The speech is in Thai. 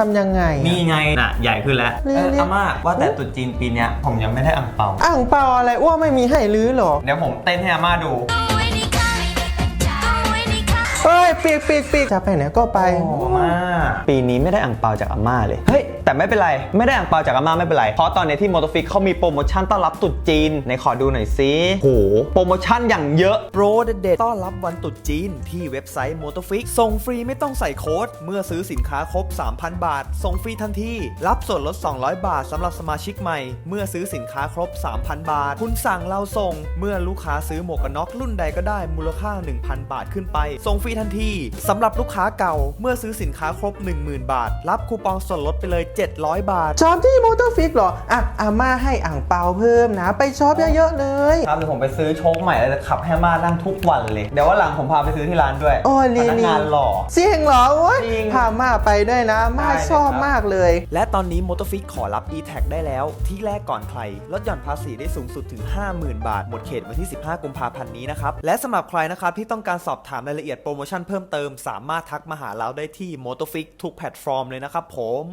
ทำยังไงอะนี่ไงน่ะใหญ่ขึ้นแล้วเรียเอนอเรียนอาม่าว่าแต่ตรุษจีนปีเนี้ยผมยังไม่ได้อ่งเปาอ่างเปาอะไรอ้วไม่มีให้ลื้อหรอ เดี๋ยวผมเต้นให้อาม่าดูเฮ้ย ปีกปีกปีกจะไปไหนก็ไปโอ้อาม่าปีนี้ไม่ได้อ่งเปาจากอาม่าเลย เฮ้ย แต่ไม่เป็นไร ไม่ได้อ่งเปาจากอาม่าไม่เป็นไร เพราะตอนนี้ที่มอเตอร์ฟิกเขามีโปรโมชั่นต้อนรับตรุษจีนในขอดูหน่อยสิโห โปรโมชั่นอย่างเยอะโปรเด็ดๆต้อนรับวันตรุษจีน ที่เว็บไซต์ m o t o f i x ส่งฟรีไม่ต้องใส่โค้ด เมื่อซื้อสินค้าครบ 3,000 บาท ส่งฟรีทันที รับส่วนลด 200 บาทสำหรับสมาชิกใหม่ เมื่อซื้อสินค้าครบ 3,000 บาท คุณสั่งเราส่ง เมื่อลูกค้าซื้อหมวกกันน็อกรุ่นใดก็ได้มูลค่า 1,000 บาทขึ้นไป ส่งฟรีทันทีสำหรับลูกค้าเก่าเมื่อซื้อสินค้าครบ 10,000 บาท รับคูปองส่วนลดไปเลย 700 บาทชอบที่มอเตอร์ฟิกเหรอ อะอาม่าให้อ่างเปาเพิ่มนะ ไปชอบเยอะๆเลย ครับเดี๋ยวผมไปซื้อโชคใหม่แล้วจะขับให้อาม่านั่งทุกวันเลย เดี๋ยววันหลังผมพาไปซื้อที่ร้านด้วยโอ้ยพลีนักลีงานหล่อ เสียงเหรอโอ้ยจริงพาม่าไปด้วยนะม่าได้เลยชอบครับ มากเลย และตอนนี้ m o t o f i x ขอรับ e-tag ได้แล้ว ที่แรกก่อนใคร ลดหย่อนภาษีได้สูงสุดถึง 50,000 บาท หมดเขตวันที่ 15 กุมภาพันธ์นี้นะครับ และสำหรับใครนะครับที่ต้องการสอบถามรายละเอียดโปรโมชั่นเพิ่มเติมสามารถทักมาหาเราได้ที่ m o t o f i x ทุกแพลตฟอร์มเลยนะครับผม